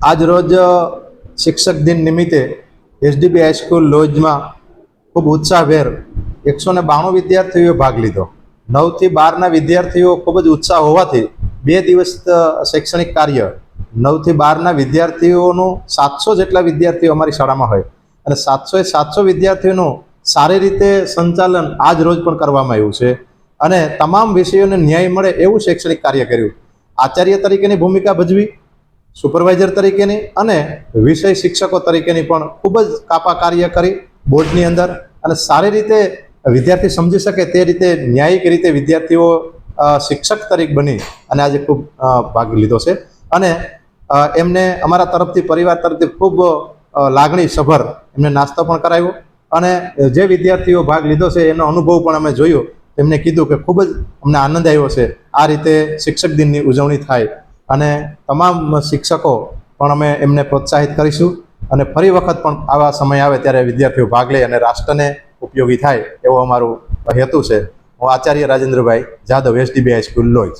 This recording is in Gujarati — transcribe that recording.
આજ રોજ શિક્ષક દિન નિમિત્તે એસડીબી હાઈસ્કૂલ લોજમાં ખૂબ ઉત્સાહભેર એકસો ને બાણું વિદ્યાર્થીઓએ ભાગ લીધો. નવથી બારના વિદ્યાર્થીઓ ખૂબ જ ઉત્સાહ હોવાથી બે દિવસ શૈક્ષણિક કાર્ય, નવથી બારના વિદ્યાર્થીઓનું સાતસો જેટલા વિદ્યાર્થીઓ અમારી શાળામાં હોય અને સાતસો એ સાતસો વિદ્યાર્થીઓનું સારી રીતે સંચાલન આજ રોજ પણ કરવામાં આવ્યું છે અને તમામ વિષયોને ન્યાય મળે એવું શૈક્ષણિક કાર્ય કર્યું. આચાર્ય તરીકેની ભૂમિકા ભજવી સુપરવાઇઝર તરીકેની અને વિષય શિક્ષકો તરીકેની પણ ખૂબ જ કાપા કાર્ય કરી બોર્ડની અંદર. અને સારી રીતે વિદ્યાર્થી સમજી શકે તે રીતે ન્યાયિક રીતે વિદ્યાર્થીઓ શિક્ષક તરીકે બની અને આજે ખૂબ ભાગ લીધો છે. અને એમને અમારા તરફથી, પરિવાર તરફથી ખૂબ લાગણી સભર એમને નાસ્તો પણ કરાવ્યો. અને જે વિદ્યાર્થીઓ ભાગ લીધો છે એનો અનુભવ પણ અમે જોયો. એમને કીધું કે ખૂબ જ અમને આનંદ આવ્યો છે. આ રીતે શિક્ષક દિનની ઉજવણી થાય. અને તમામ શિક્ષકો પણ અમે એમને પ્રોત્સાહિત કરીશું અને ફરી વખત પણ આવા સમય આવે ત્યારે વિદ્યાર્થીઓ ભાગ લે અને રાષ્ટ્રને ઉપયોગી થાય એવો અમારું હેતુ છે. હું Acharya Rajendrabhai Jadav SDB high school Loj